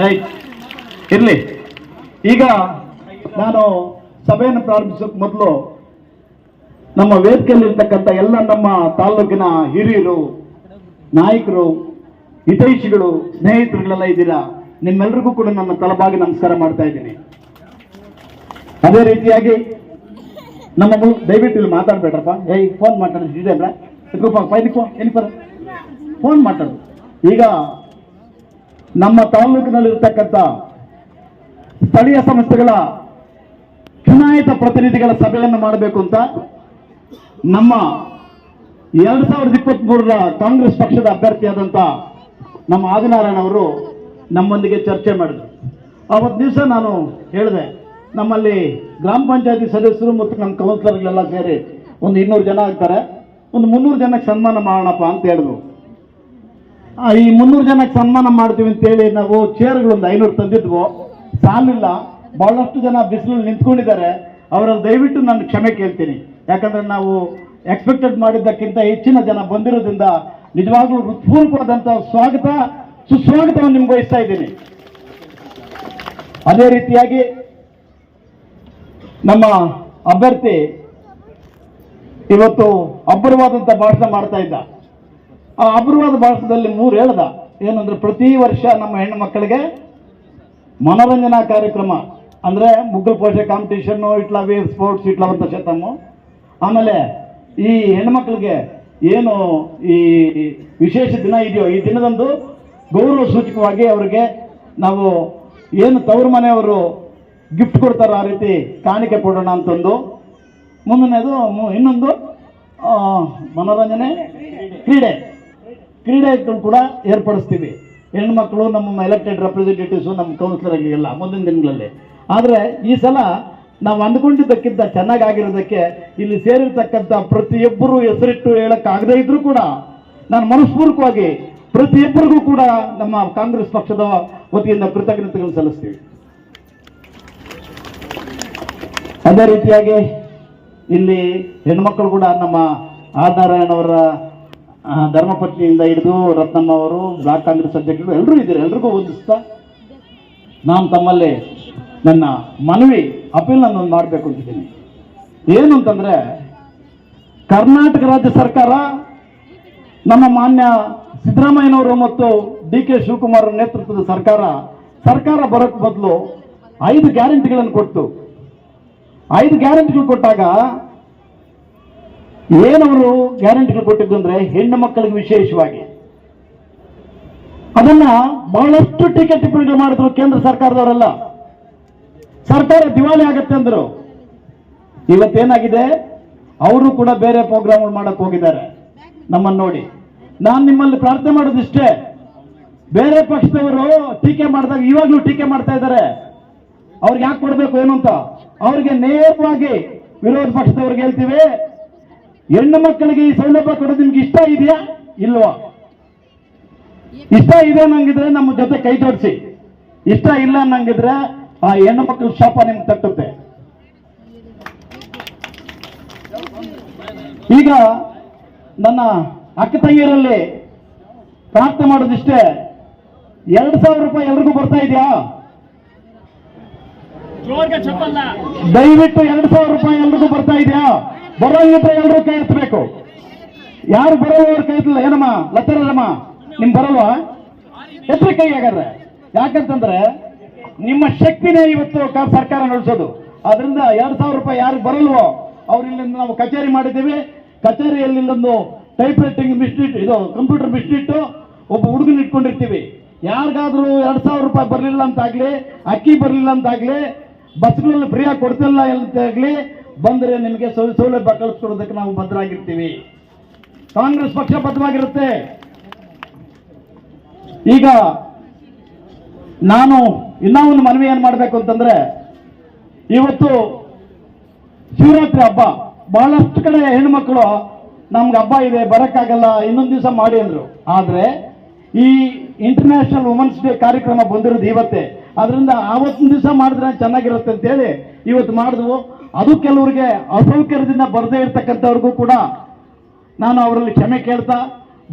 Right ಇರ್ಲಿ. ಈಗ ನಾನು ಸಭೆಯನ್ನು ಪ್ರಾರಂಭಿಸೋಕೆ ಮೊದಲು ನಮ್ಮ ವೇದಿಕೆಯಲ್ಲಿ ಇರ್ತಕ್ಕಂಥ ಎಲ್ಲ ನಮ್ಮ ತಾಲೂಕಿನ ಹಿರಿಯರು, ನಾಯಕರು, ಹಿತೈಷಿಗಳು, ಸ್ನೇಹಿತರುಗಳೆಲ್ಲ ಇದ್ದೀರಾ? ನಿಮ್ಮೆಲ್ಲರಿಗೂ ಕೂಡ ನನ್ನ ತಲಬಾಗಿ ನಮಸ್ಕಾರ ಮಾಡ್ತಾ ಇದ್ದೀನಿ. ಅದೇ ರೀತಿಯಾಗಿ ನಮ್ಮ ದಯವಿಟ್ಟು ಇಲ್ಲಿ ಮಾತಾಡ್ಬೇಡ್ರಪ್ಪ. ಏಯ್ ಫೋನ್ ಮಾತಾಡೋದು ಇದೆಯಲ್ಲ ಫೋನ್ ಮಾತಾಡು. ಈಗ ನಮ್ಮ ತಾಲೂಕಿನಲ್ಲಿರ್ತಕ್ಕಂಥ ಸ್ಥಳೀಯ ಸಂಸ್ಥೆಗಳ ಚುನಾಯಿತ ಪ್ರತಿನಿಧಿಗಳ ಸಭೆಯನ್ನು ಮಾಡಬೇಕು ಅಂತ ನಮ್ಮ ಎರಡು ಸಾವಿರದ ಇಪ್ಪತ್ತ್ ಮೂರರ ಕಾಂಗ್ರೆಸ್ ಪಕ್ಷದ ಅಭ್ಯರ್ಥಿಯಾದಂಥ ನಮ್ಮ ಆದಿನಾರಾಯಣ ಅವರು ನಮ್ಮೊಂದಿಗೆ ಚರ್ಚೆ ಮಾಡಿದ್ರು. ಅವತ್ತು ದಿವಸ ನಾನು ಹೇಳಿದೆ, ನಮ್ಮಲ್ಲಿ ಗ್ರಾಮ ಪಂಚಾಯತಿ ಸದಸ್ಯರು ಮತ್ತು ನಮ್ಮ ಕೌನ್ಸಿಲರ್ಗಳೆಲ್ಲ ಸೇರಿ ಒಂದು ಇನ್ನೂರು ಜನ ಆಗ್ತಾರೆ, ಒಂದು ಮುನ್ನೂರು ಜನಕ್ಕೆ ಸನ್ಮಾನ ಮಾಡೋಣಪ್ಪ ಅಂತ ಹೇಳಿದ್ರು. ಈ ಮುನ್ನೂರು ಜನಕ್ಕೆ ಸನ್ಮಾನ ಮಾಡ್ತೀವಿ ಅಂತೇಳಿ ನಾವು ಚೇರ್ಗಳೊಂದು ಐನೂರು ತಂದಿದ್ವು. ಸಾಲಿಲ್ಲ, ಬಹಳಷ್ಟು ಜನ ಬಿಸಿಲಲ್ಲಿ ನಿಂತ್ಕೊಂಡಿದ್ದಾರೆ. ಅವರಲ್ಲಿ ದಯವಿಟ್ಟು ನಾನು ಕ್ಷಮೆ ಕೇಳ್ತೀನಿ. ಯಾಕಂದ್ರೆ ನಾವು ಎಕ್ಸ್ಪೆಕ್ಟೆಡ್ ಮಾಡಿದ್ದಕ್ಕಿಂತ ಹೆಚ್ಚಿನ ಜನ ಬಂದಿರೋದ್ರಿಂದ ನಿಜವಾಗ್ಲೂ ಹೃತ್ಪೂರ್ವಕವಾದಂಥ ಸ್ವಾಗತ, ಸುಸ್ವಾಗತವನ್ನು ನಿಮ್ಗೆ ವಹಿಸ್ತಾ ಇದ್ದೀನಿ. ಅದೇ ರೀತಿಯಾಗಿ ನಮ್ಮ ಅಭ್ಯರ್ಥಿ ಇವತ್ತು ಅಬ್ಬರವಾದಂಥ ಭಾಷಣ ಮಾಡ್ತಾ ಇದ್ದ. ಆ ಅಪೂರ್ವವಾದ ಭಾರತದಲ್ಲಿ ಮೂರು ಹೇಳ್ದ. ಏನಂದ್ರೆ ಪ್ರತಿ ವರ್ಷ ನಮ್ಮ ಹೆಣ್ಣು ಮಕ್ಕಳಿಗೆ ಮನೋರಂಜನಾ ಕಾರ್ಯಕ್ರಮ, ಅಂದ್ರೆ ಮುಗ್ಗಲ್ ಪೋಷೆ ಕಾಂಪಿಟೇಷನ್ನು ಇಟ್ಲ ವೇವ್ ಸ್ಪೋರ್ಟ್ಸ್ ಇಟ್ಲ ಅಂತ ಶತಮು ಆಮೇಲೆ ಈ ಹೆಣ್ಮಕ್ಳಿಗೆ ಏನು ಈ ವಿಶೇಷ ದಿನ ಇದೆಯೋ, ಈ ದಿನದಂದು ಗೌರವ ಸೂಚಕವಾಗಿ ಅವರಿಗೆ ನಾವು ಏನು ತವರು ಮನೆಯವರು ಗಿಫ್ಟ್ ಕೊಡ್ತಾರೋ ಆ ರೀತಿ ಕಾಣಿಕೆ ಕೊಡೋಣ ಅಂತಂದು. ಮುಂದನೇದು ಇನ್ನೊಂದು ಮನೋರಂಜನೆ ಕ್ರೀಡೆ. ಕ್ರೀಡೆಗಳು ಕೂಡ ಏರ್ಪಡಿಸ್ತೀವಿ. ಹೆಣ್ಮಕ್ಳು ನಮ್ಮ ಎಲೆಕ್ಟೆಡ್ ರೆಪ್ರೆಸೆಂಟೇಟಿವ್ಸು ನಮ್ಮ ಕೌನ್ಸಿಲರ್ ಕೌನ್ಸಿಲರ್ಗಳಿಗೆಲ್ಲ ಮುಂದಿನ ದಿನಗಳಲ್ಲಿ. ಆದರೆ ಈ ಸಲ ನಾವು ಅಂದ್ಕೊಂಡಿದ್ದಕ್ಕಿಂತ ಚೆನ್ನಾಗಾಗಿರೋದಕ್ಕೆ ಇಲ್ಲಿ ಸೇರಿರ್ತಕ್ಕಂಥ ಪ್ರತಿಯೊಬ್ಬರು ಹೆಸರಿಟ್ಟು ಹೇಳೋಕ್ಕಾಗದೇ ಇದ್ರೂ ಕೂಡ ನಾನು ಮನಸ್ಪೂರ್ವಕವಾಗಿ ಪ್ರತಿಯೊಬ್ಬರಿಗೂ ಕೂಡ ನಮ್ಮ ಕಾಂಗ್ರೆಸ್ ಪಕ್ಷದ ವತಿಯಿಂದ ಕೃತಜ್ಞತೆಗಳು ಸಲ್ಲಿಸ್ತೀವಿ. ಅದೇ ರೀತಿಯಾಗಿ ಇಲ್ಲಿ ಹೆಣ್ಮಕ್ಳು ಕೂಡ ನಮ್ಮ ಆರ್ ನಾರಾಯಣವರ ಧರ್ಮಪತ್ನಿಯಿಂದ ಹಿಡಿದು ರತ್ನಮ್ಮ ಅವರು ಬ್ಲಾಕ್ ಕಾಂಗ್ರೆಸ್ ಅಧ್ಯಕ್ಷರು ಎಲ್ಲರೂ ಇದ್ದಾರೆ, ಎಲ್ರಿಗೂ ವಂದಿಸ್ತಾ? ನಾನು ತಮ್ಮಲ್ಲಿ ನನ್ನ ಮನವಿ, ಅಪೀಲ್ ನಾನು ಮಾಡಬೇಕು ಅಂತಿದ್ದೀನಿ. ಏನು ಅಂತಂದ್ರೆ ಕರ್ನಾಟಕ ರಾಜ್ಯ ಸರ್ಕಾರ ನಮ್ಮ ಮಾನ್ಯ ಸಿದ್ದರಾಮಯ್ಯನವರು ಮತ್ತು ಡಿ ಕೆ ಶಿವಕುಮಾರ್ ನೇತೃತ್ವದ ಸರ್ಕಾರ ಸರ್ಕಾರ ಬರೋಕ್ ಬದಲು ಐದು ಗ್ಯಾರಂಟಿಗಳನ್ನು ಕೊಟ್ಟು ಐದು ಗ್ಯಾರಂಟಿಗಳು ಕೊಟ್ಟಾಗ ಏನವರು ಗ್ಯಾರಂಟಿಗಳು ಕೊಟ್ಟಿದ್ದು ಅಂದ್ರೆ ಹೆಣ್ಣು ಮಕ್ಕಳಿಗೆ ವಿಶೇಷವಾಗಿ. ಅದನ್ನ ಬಹಳಷ್ಟು ಟೀಕೆ ಟಿಪ್ಪಣಿಗಳು ಮಾಡಿದ್ರು ಕೇಂದ್ರ ಸರ್ಕಾರದವರೆಲ್ಲ. ಸರ್ಕಾರ ದಿವಾಳಿ ಆಗತ್ತೆ ಅಂದ್ರು. ಇವತ್ತೇನಾಗಿದೆ? ಅವರು ಕೂಡ ಬೇರೆ ಪ್ರೋಗ್ರಾಮ್ ಮಾಡಕ್ ಹೋಗಿದ್ದಾರೆ. ನಮ್ಮನ್ನು ನೋಡಿ. ನಾನು ನಿಮ್ಮಲ್ಲಿ ಪ್ರಾರ್ಥನೆ ಮಾಡೋದಿಷ್ಟೇ. ಬೇರೆ ಪಕ್ಷದವರು ಟೀಕೆ ಮಾಡಿದಾಗ ಇವಾಗಲೂ ಟೀಕೆ ಮಾಡ್ತಾ ಇದ್ದಾರೆ. ಅವ್ರಿಗೆ ಯಾಕೆ ಕೊಡಬೇಕು ಏನು ಅಂತ? ಅವ್ರಿಗೆ ನೇರವಾಗಿ ವಿರೋಧ ಪಕ್ಷದವ್ರಿಗೆ ಹೇಳ್ತೀವಿ. ಹೆಣ್ಣು ಮಕ್ಕಳಿಗೆ ಈ ಸೌಲಭ್ಯ ಕೊಡೋದು ನಿಮ್ಗೆ ಇಷ್ಟ ಇದೆಯಾ? ಇಲ್ವಾ? ಇಷ್ಟ ಇದೆ ಅನ್ನಂಗಿದ್ರೆ ನಮ್ಮ ಜೊತೆ ಕೈ ಜೋಡಿಸಿ. ಇಷ್ಟ ಇಲ್ಲ ಅನ್ನಂಗಿದ್ರೆ ಆ ಹೆಣ್ಣು ಮಕ್ಕಳ ಶಾಪ ನಿಮ್ಗೆ ತಟ್ಟುತ್ತೆ. ಈಗ ನನ್ನ ಅಕ್ಕ ತಂಗಿಯರಲ್ಲಿ ಪ್ರಾರ್ಥನೆ ಮಾಡೋದಿಷ್ಟೇ. ಎರಡು ಸಾವಿರ ರೂಪಾಯಿ ಎಲ್ರಿಗೂ ಬರ್ತಾ ಇದೆಯಾ? ದಯವಿಟ್ಟು ಎರಡು ಸಾವಿರ ರೂಪಾಯಿ ಎಲ್ರಿಗೂ ಬರ್ತಾ ಇದೆಯಾ? ಬರೋಂಗಿದ್ರೆ ಎಲ್ಲರೂ ಕೈ ಎತ್ತಬೇಕು ಯಾರು ಬರೋವ್ರ ಕೈ ಎತ್ತಲ್ಲ ಏನಮ್ಮ? ಲತ್ತರಮ್ಮ ನಿಮ್ ಬರಲ್ವಾ? ಎತ್ತರ ಕೈ ಹಾಗಾದ್ರೆ. ಯಾಕಂತಂದ್ರೆ ನಿಮ್ಮ ಶಕ್ತಿನೇ ಇವತ್ತು ಸರ್ಕಾರ ನಡೆಸೋದು. ಅದರಿಂದ ಎರಡ್ ಸಾವಿರ ರೂಪಾಯಿ ಯಾರು ಬರಲ್ವೋ ಅವ್ರು ಇಲ್ಲಿಂದ ನಾವು ಕಚೇರಿ ಮಾಡಿದ್ದೀವಿ. ಕಚೇರಿಯಲ್ಲಿ ಇಲ್ಲೊಂದು ಟೈಪ್ ರೈಟಿಂಗ್ ಮಿಸ್ಟಿಟ್ ಇದು ಕಂಪ್ಯೂಟರ್ ಮಿಸ್ಟಿಟ್ಟು ಒಬ್ಬ ಹುಡುಗನ ಇಟ್ಕೊಂಡಿರ್ತೀವಿ. ಯಾರಿಗಾದ್ರೂ ಎರಡ್ ಸಾವಿರ ರೂಪಾಯಿ ಬರಲಿಲ್ಲ ಅಂತಾಗ್ಲಿ ಅಕ್ಕಿ ಬರಲಿಲ್ಲ ಅಂತಾಗ್ಲಿ ಬಸ್ಗಳಲ್ಲಿ ಫ್ರೀಯಾಗಿ ಕೊಡ್ತಿಲ್ಲ ಅಂತಾಗ್ಲಿ ಬಂದರೆ ನಿಮಗೆ ಸೌಲಭ್ಯ ಕಳಿಸ್ಕೊಡೋದಕ್ಕೆ ನಾವು ಬದ್ಧರಾಗಿರ್ತೀವಿ. ಕಾಂಗ್ರೆಸ್ ಪಕ್ಷ ಬದ್ಧವಾಗಿರುತ್ತೆ. ಈಗ ನಾನು ಇನ್ನೂ ಒಂದು ಮನವಿ ಏನ್ ಮಾಡಬೇಕು ಅಂತಂದ್ರೆ, ಇವತ್ತು ಶಿವರಾತ್ರಿ ಹಬ್ಬ, ಬಹಳಷ್ಟು ಕಡೆ ಹೆಣ್ಮಕ್ಳು, ನಮ್ಗೆ ಹಬ್ಬ ಇದೆ, ಬರಕ್ಕಾಗಲ್ಲ, ಇನ್ನೊಂದು ದಿವಸ ಮಾಡಿ ಅಂದ್ರು. ಆದ್ರೆ ಈ ಇಂಟರ್ನ್ಯಾಷನಲ್ ವುಮೆನ್ಸ್ ಡೇ ಕಾರ್ಯಕ್ರಮ ಬಂದಿರೋದು ಇವತ್ತೇ. ಅದರಿಂದ ಆವತ್ತಿನ ದಿವಸ ಮಾಡಿದ್ರೆ ಚೆನ್ನಾಗಿರುತ್ತೆ ಅಂತೇಳಿ ಇವತ್ತು ಮಾಡಿದ್ವು. ಅದು ಕೆಲವರಿಗೆ ಅಸೌಕರ್ಯದಿಂದ ಬರದೇ ಇರ್ತಕ್ಕಂಥವ್ರಿಗೂ ಕೂಡ ನಾನು ಅವರಲ್ಲಿ ಕ್ಷಮೆ ಕೇಳ್ತಾ,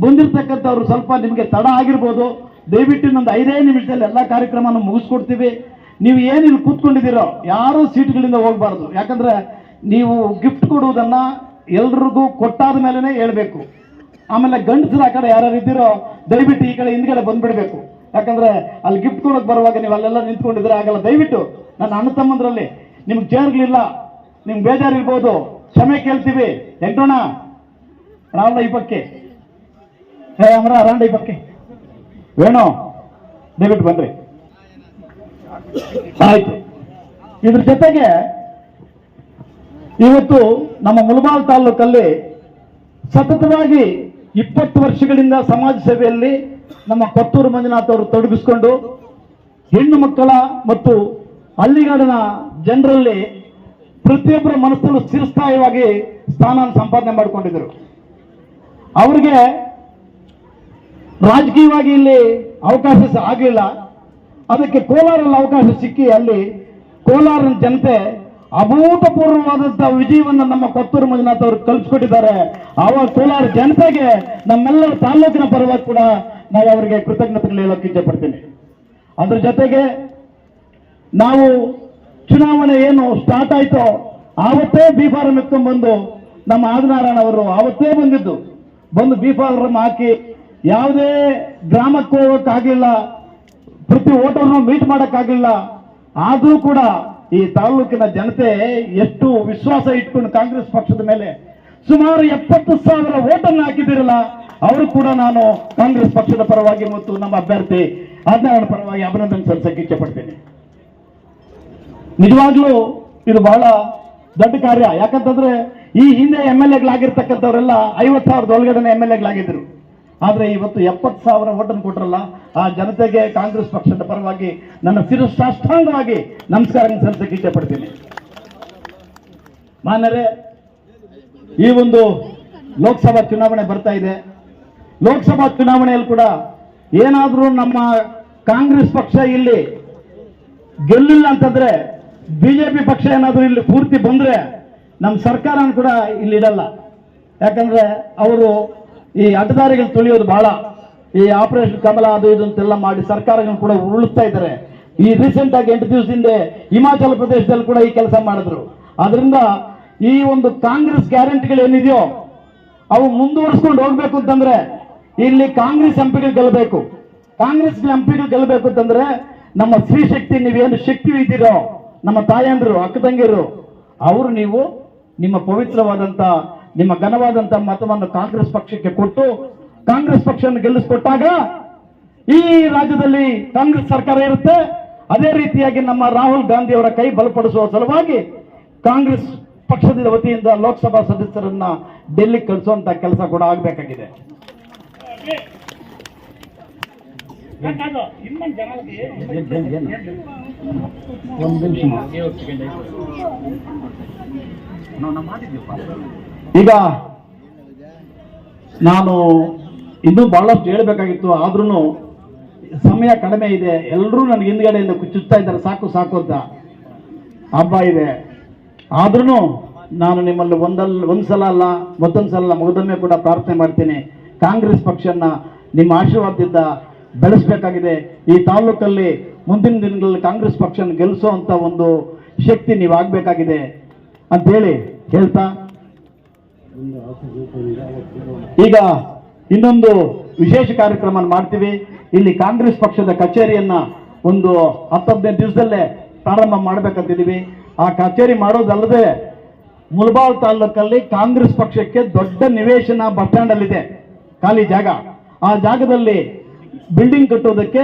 ಬಂದಿರ್ತಕ್ಕಂಥವ್ರು ಸ್ವಲ್ಪ ನಿಮಗೆ ತಡ ಆಗಿರ್ಬೋದು. ದಯವಿಟ್ಟು ಇನ್ನೊಂದು ಐದೇ ನಿಮಿಷದಲ್ಲಿ ಎಲ್ಲ ಕಾರ್ಯಕ್ರಮನ ಮುಗಿಸ್ಕೊಡ್ತೀವಿ. ನೀವು ಏನು ಇಲ್ಲಿ ಕೂತ್ಕೊಂಡಿದ್ದೀರೋ, ಯಾರೂ ಸೀಟ್ಗಳಿಂದ ಹೋಗಬಾರ್ದು. ಯಾಕಂದ್ರೆ ನೀವು ಗಿಫ್ಟ್ ಕೊಡುವುದನ್ನ ಎಲ್ರಿಗೂ ಕೊಟ್ಟಾದ ಮೇಲೇ ಹೇಳಬೇಕು. ಆಮೇಲೆ ಗಂಡಸರು ಆ ಕಡೆ ಯಾರ್ಯಾರು ಇದ್ದೀರೋ, ದಯವಿಟ್ಟು ಈ ಕಡೆ ಹಿಂದ್ಗಡೆ ಬಂದುಬಿಡಬೇಕು. ಯಾಕಂದ್ರೆ ಅಲ್ಲಿ ಗಿಫ್ಟ್ ಕೊಡೋಕೆ ಬರುವಾಗ ನೀವು ಅಲ್ಲೆಲ್ಲ ನಿಂತ್ಕೊಂಡಿದ್ರೆ ಆಗಲ್ಲ. ದಯವಿಟ್ಟು ನನ್ನ ಅಣ್ಣ ತಮ್ಮಂದ್ರಲ್ಲಿ ನಿಮ್ಗೆ ಚೇರ್ಗಳಿಲ್ಲ ನಿಮ್ಗೆ ಬೇಜಾರಿರ್ಬೋದು. ಕ್ಷಮೆ ಕೇಳ್ತೀವಿ. ಎಂಟೋಣ ರಾವಣ ಈ ಪಕ್ಕೆ ಹೇ, ಅಮರ ರಾಂಡ ಈ ವೇಣು, ದಯವಿಟ್ಟು ಬನ್ರಿ. ಆಯ್ತು. ಇದ್ರ ಜೊತೆಗೆ ಇವತ್ತು ನಮ್ಮ ಮುಳಬಾಲ್ ತಾಲೂಕಲ್ಲಿ ಸತತವಾಗಿ ಇಪ್ಪತ್ತು ವರ್ಷಗಳಿಂದ ಸಮಾಜ ಸೇವೆಯಲ್ಲಿ ನಮ್ಮ ಕೊತ್ತೂರು ಮಂಜುನಾಥ್ ಅವರು ತೊಡಗಿಸ್ಕೊಂಡು ಹೆಣ್ಣು ಮಕ್ಕಳ ಮತ್ತು ಹಳ್ಳಿಗಾಡಿನ ಜನರಲ್ಲಿ ಪ್ರತಿಯೊಬ್ಬರ ಮನಸ್ಸಲ್ಲೂ ಸ್ಥಿರಸ್ಥಾಯವಾಗಿ ಸ್ಥಾನ ಸಂಪಾದನೆ ಮಾಡಿಕೊಂಡಿದ್ದರು. ಅವರಿಗೆ ರಾಜಕೀಯವಾಗಿ ಇಲ್ಲಿ ಅವಕಾಶ ಆಗಲಿಲ್ಲ. ಅದಕ್ಕೆ ಕೋಲಾರಲ್ಲಿ ಅವಕಾಶ ಸಿಕ್ಕಿ ಅಲ್ಲಿ ಕೋಲಾರನ ಜನತೆ ಅಭೂತಪೂರ್ವವಾದಂತಹ ವಿಜಯವನ್ನು ನಮ್ಮ ಕೊತ್ತೂರು ಮಂಜುನಾಥ್ ಅವರು ಕಲ್ಪಿಸ್ಕೊಟ್ಟಿದ್ದಾರೆ. ಆವಾಗ ಕೋಲಾರ ಜನತೆಗೆ ನಮ್ಮೆಲ್ಲರ ತಾಲೂಕಿನ ಪರವಾಗಿ ಕೂಡ ನಾವು ಅವರಿಗೆ ಕೃತಜ್ಞತೆಗಳು ಇಚ್ಛೆ ಪಡ್ತೀವಿ ಅದ್ರ ಜೊತೆಗೆ ನಾವು ಚುನಾವಣೆ ಏನು ಸ್ಟಾರ್ಟ್ ಆಯ್ತೋ, ಆವತ್ತೇ ಬಿ ಫಾರಂ ಎತ್ಕೊಂಡ್ಬಂದು ನಮ್ಮ ಆದಿನಾರಾಯಣ ಅವರು ಆವತ್ತೇ ಬಂದಿದ್ದು. ಬಂದು ಬಿ ಫಾರಂ ಹಾಕಿ ಯಾವುದೇ ಗ್ರಾಮಕ್ಕೆ ಹೋಗೋಕ್ಕಾಗಲಿಲ್ಲ, ಪ್ರತಿ ಓಟರ್ನು ಮೀಟ್ ಮಾಡೋಕ್ಕಾಗಲಿಲ್ಲ, ಆದರೂ ಕೂಡ ಈ ತಾಲೂಕಿನ ಜನತೆ ಎಷ್ಟು ವಿಶ್ವಾಸ ಇಟ್ಕೊಂಡು ಕಾಂಗ್ರೆಸ್ ಪಕ್ಷದ ಮೇಲೆ ಸುಮಾರು ಎಪ್ಪತ್ತು ಸಾವಿರ ಓಟನ್ನು ಹಾಕಿದಿರಲ್ಲ ಅವರು ಕೂಡ ನಾನು ಕಾಂಗ್ರೆಸ್ ಪಕ್ಷದ ಪರವಾಗಿ ಮತ್ತು ನಮ್ಮ ಅಭ್ಯರ್ಥಿ ಆದಿನಾರಾಯಣ ಪರವಾಗಿ ಅಭಿನಂದನೆ ಸಲ್ಲಿಸಕ್ಕೆ ಇಚ್ಛೆಪಡ್ತೀನಿ ನಿಜವಾಗ್ಲೂ ಇದು ಬಹಳ ದೊಡ್ಡ ಕಾರ್ಯ. ಯಾಕಂತಂದ್ರೆ ಈ ಹಿಂದೆ ಎಂ ಎಲ್ ಎಗಳಾಗಿರ್ತಕ್ಕಂಥವರೆಲ್ಲ ಐವತ್ತು ಸಾವಿರದ ಒಳಗಡೆ ಎಂ ಎಲ್ ಎಗಳಾಗಿದ್ರು ಆದ್ರೆ ಇವತ್ತು ಎಪ್ಪತ್ತು ಸಾವಿರ ಓಟನ್ನು ಕೊಟ್ರಲ್ಲ, ಆ ಜನತೆಗೆ ಕಾಂಗ್ರೆಸ್ ಪಕ್ಷದ ಪರವಾಗಿ ನನ್ನ ಸಿರು ಸಾಷ್ಟಾಂಗವಾಗಿ ನಮಸ್ಕಾರ ಸಲ್ಲಿಸಕ್ಕೆ ಇಷ್ಟಪಡ್ತೀನಿ ಮಾನ್ಯರೇ, ಈ ಒಂದು ಲೋಕಸಭಾ ಚುನಾವಣೆ ಬರ್ತಾ ಇದೆ. ಲೋಕಸಭಾ ಚುನಾವಣೆಯಲ್ಲಿ ಕೂಡ ಏನಾದರೂ ನಮ್ಮ ಕಾಂಗ್ರೆಸ್ ಪಕ್ಷ ಇಲ್ಲಿ ಗೆಲ್ಲಿಲ್ಲ ಅಂತಂದ್ರೆ ಬಿಜೆಪಿ ಪಕ್ಷ ಏನಾದರೂ ಇಲ್ಲಿ ಪೂರ್ತಿ ಬಂದ್ರೆ ನಮ್ಮ ಸರ್ಕಾರನ ಕೂಡ ಇಲ್ಲಿ ಇಡಲ್ಲ. ಯಾಕಂದ್ರೆ ಅವರು ಈ ಅಡ್ಡದಾರಿಗಳು ತುಳಿಯೋದು ಬಹಳ. ಈ ಆಪರೇಷನ್ ಕಮಲ ಅದು ಇದು ಅಂತೆಲ್ಲ ಮಾಡಿ ಸರ್ಕಾರಗಳನ್ನು ಕೂಡ ಉರುಳುತ್ತಾ ಇದ್ದಾರೆ. ಈ ರೀಸೆಂಟ್ ಆಗಿ ಎಂಟು ಹಿಂದೆ ಹಿಮಾಚಲ ಪ್ರದೇಶದಲ್ಲಿ ಕೂಡ ಈ ಕೆಲಸ ಮಾಡಿದ್ರು. ಅದರಿಂದ ಈ ಒಂದು ಕಾಂಗ್ರೆಸ್ ಗ್ಯಾರಂಟಿಗಳು ಏನಿದೆಯೋ ಅವು ಮುಂದುವರಿಸ್ಕೊಂಡು ಹೋಗ್ಬೇಕು ಅಂತಂದ್ರೆ ಇಲ್ಲಿ ಕಾಂಗ್ರೆಸ್ ಎಂಪಿಗಳು ಗೆಲ್ಲಬೇಕು. ಕಾಂಗ್ರೆಸ್ ಎಂಪಿಗಳು ಗೆಲ್ಲಬೇಕು ಅಂತಂದ್ರೆ ನಮ್ಮ ಸ್ತ್ರೀ ಶಕ್ತಿ ನೀವೇನು ಶಕ್ತಿ ಇದ್ದೀರೋ ನಮ್ಮ ತಾಯಂದಿರು ಅಕ್ಕ ತಂಗಿರು ಅವರು ನೀವು ನಿಮ್ಮ ಪವಿತ್ರವಾದಂತ, ನಿಮ್ಮ ಘನವಾದಂತ ಮತವನ್ನು ಕಾಂಗ್ರೆಸ್ ಪಕ್ಷಕ್ಕೆ ಕೊಟ್ಟು, ಕಾಂಗ್ರೆಸ್ ಪಕ್ಷವನ್ನು ಗೆಲ್ಲಿಸಿಕೊಟ್ಟಾಗ ಈ ರಾಜ್ಯದಲ್ಲಿ ಕಾಂಗ್ರೆಸ್ ಸರ್ಕಾರ ಇರುತ್ತೆ. ಅದೇ ರೀತಿಯಾಗಿ ನಮ್ಮ ರಾಹುಲ್ ಗಾಂಧಿ ಅವರ ಕೈ ಬಲಪಡಿಸುವ ಸಲುವಾಗಿ ಕಾಂಗ್ರೆಸ್ ಪಕ್ಷದ ವತಿಯಿಂದ ಲೋಕಸಭಾ ಸದಸ್ಯರನ್ನ ಡೆಲ್ಲಿ ಕಳಿಸುವಂತ ಕೆಲಸ ಕೂಡ ಆಗಬೇಕಾಗಿದೆ. ಈಗ ನಾನು ಇನ್ನೂ ಬಹಳಷ್ಟು ಹೇಳಬೇಕಾಗಿತ್ತು ಆದ್ರೂ ಸಮಯ ಕಡಿಮೆ ಇದೆ. ಎಲ್ಲರೂ ನನಗೆ ಹಿಂದ್ಗಡೆಯಿಂದ ಕುಚ್ಚುತ್ತಾ ಇದ್ದಾರೆ. ಸಾಕು ಸಾಕು ಅಂತ. ಹಬ್ಬ ಇದೆ. ಆದ್ರೂ ನಾನು ನಿಮ್ಮಲ್ಲಿ ಒಂದಲ್ಲ ಒಂದ್ಸಲ ಅಲ್ಲ ಮತ್ತೊಂದ್ಸಲ ಅಲ್ಲ ಮಗದೊಮ್ಮೆ ಕೂಡ ಪ್ರಾರ್ಥನೆ ಮಾಡ್ತೀನಿ. ಕಾಂಗ್ರೆಸ್ ಪಕ್ಷನ ನಿಮ್ಮ ಆಶೀರ್ವಾದದಿಂದ ಬೆಳೆಸಬೇಕಾಗಿದೆ. ಈ ತಾಲೂಕಲ್ಲಿ ಮುಂದಿನ ದಿನಗಳಲ್ಲಿ ಕಾಂಗ್ರೆಸ್ ಪಕ್ಷ ಗೆಲ್ಲಿಸೋ ಅಂತ ಒಂದು ಶಕ್ತಿ ನೀವು ಆಗಬೇಕಾಗಿದೆ ಅಂತ ಹೇಳಿ ಹೇಳ್ತಾ. ಈಗ ಇನ್ನೊಂದು ವಿಶೇಷ ಕಾರ್ಯಕ್ರಮ ಮಾಡ್ತೀವಿ. ಇಲ್ಲಿ ಕಾಂಗ್ರೆಸ್ ಪಕ್ಷದ ಕಚೇರಿಯನ್ನ ಒಂದು ಹತ್ತು ಹದಿನೈದು ದಿವಸದಲ್ಲೇ ಪ್ರಾರಂಭ ಮಾಡ್ಬೇಕಂತಿದ್ದೀವಿ. ಆ ಕಚೇರಿ ಮಾಡೋದಲ್ಲದೆ ಮುಲ್ಬಾಲ್ ತಾಲೂಕಲ್ಲಿ ಕಾಂಗ್ರೆಸ್ ಪಕ್ಷಕ್ಕೆ ದೊಡ್ಡ ನಿವೇಶನ ಬಸ್ ಸ್ಟ್ಯಾಂಡ್ ಅಲ್ಲಿದೆ ಖಾಲಿ ಜಾಗ. ಆ ಜಾಗದಲ್ಲಿ ಬಿಲ್ಡಿಂಗ್ ಕಟ್ಟೋದಕ್ಕೆ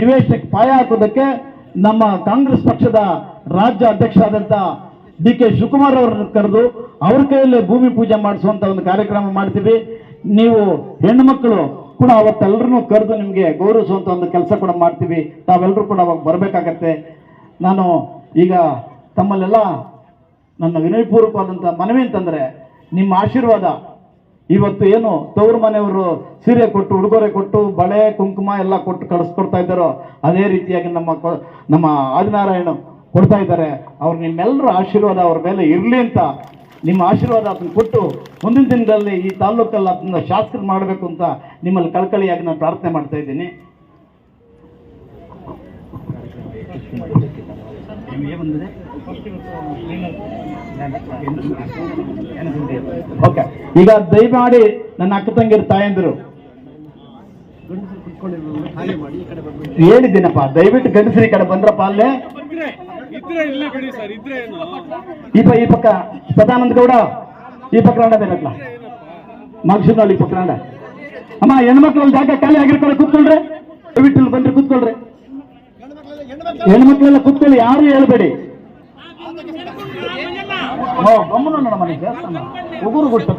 ನಿವೇಶಕ್ಕೆ ಪಾಯ ಹಾಕೋದಕ್ಕೆ ನಮ್ಮ ಕಾಂಗ್ರೆಸ್ ಪಕ್ಷದ ರಾಜ್ಯ ಅಧ್ಯಕ್ಷ ಆದಂತ ಡಿ ಕೆ ಶಿವಕುಮಾರ್ ಅವರನ್ನು ಕರೆದು ಅವ್ರ ಕೈಯಲ್ಲೇ ಭೂಮಿ ಪೂಜೆ ಮಾಡಿಸುವಂತ ಒಂದು ಕಾರ್ಯಕ್ರಮ ಮಾಡ್ತೀವಿ. ನೀವು ಹೆಣ್ಣು ಮಕ್ಕಳು ಕೂಡ ಅವತ್ತೆಲ್ಲರನ್ನೂ ಕರೆದು ನಿಮಗೆ ಗೌರವಿಸುವಂತ ಒಂದು ಕೆಲಸ ಕೂಡ ಮಾಡ್ತೀವಿ. ತಾವೆಲ್ಲರೂ ಕೂಡ ಅವಾಗ ಬರಬೇಕಾಗತ್ತೆ. ನಾನು ಈಗ ತಮ್ಮಲ್ಲೆಲ್ಲ ನನ್ನ ವಿನಯಪೂರ್ವಕವಾದಂಥ ಮನವಿ ಅಂತಂದ್ರೆ, ನಿಮ್ಮ ಆಶೀರ್ವಾದ ಇವತ್ತು ಏನು ತವರು ಮನೆಯವರು ಸೀರೆ ಕೊಟ್ಟು, ಉಡುಗೊರೆ ಕೊಟ್ಟು, ಬಳೆ, ಕುಂಕುಮ ಎಲ್ಲ ಕೊಟ್ಟು ಕಳಿಸ್ಕೊಡ್ತಾ ಇದ್ದಾರೋ, ಅದೇ ರೀತಿಯಾಗಿ ನಮ್ಮ ನಮ್ಮ ಆದಿನಾರಾಯಣ ಕೊಡ್ತಾ ಇದ್ದಾರೆ. ಅವ್ರು ನಿಮ್ಮೆಲ್ಲರ ಆಶೀರ್ವಾದ ಅವ್ರ ಮೇಲೆ ಇರಲಿ ಅಂತ ನಿಮ್ಮ ಆಶೀರ್ವಾದ ಅದನ್ನು ಕೊಟ್ಟು ಮುಂದಿನ ದಿನದಲ್ಲಿ ಈ ತಾಲೂಕಲ್ಲಿ ಅದನ್ನ ಶಾಸಕರು ಮಾಡಬೇಕು ಅಂತ ನಿಮ್ಮಲ್ಲಿ ಕಳಕಳಿಯಾಗಿ ನಾನು ಪ್ರಾರ್ಥನೆ ಮಾಡ್ತಾ ಇದ್ದೀನಿ. ಓಕೆ ಈಗ ದಯಮಾಡಿ ನನ್ನ ಅಕ್ಕ ತಂಗಿರು ತಾಯಂದಿರು. ಹೇಳಿದ್ದೀನಪ್ಪ, ದಯವಿಟ್ಟು ಗಂಡಸರಿ ಕಡೆ ಬಂದ್ರಪ್ಪ ಅಲ್ಲೇ ಏನು ಈ ಪಕ್ಕ ಸದಾನಂದ ಗೌಡ, ಈ ಪಕ್ಕ ರಾಂಡ ಬೇಕಲ್ಲ ಮಗಶಿನಲ್ಲಿ ಈ ಪಕ್ಕ ಅಮ್ಮ ಹೆಣ್ಮಕ್ಳು ಜಾಗ ಖಾಲಿ ಆಗಿರ್ತಾರೆ, ಕೂತ್ಕೊಳ್ರಿ. ದಯವಿಟ್ಟು ಬಂದ್ರೆ ಕೂತ್ಕೊಳ್ರಿ. ಹೆಣ್ಮಕ್ಳೆಲ್ಲ ಕೂತ್ಕೊಳ್ಳಿ, ಯಾರು ಹೇಳ್ಬೇಡಿ. ಓ ಗಮ್ಮನ ನೋಡಮ್ಮ ನೀವು ದೇವಸ್ಥಾನ ಉಗುರು ಗುಟ್ಟು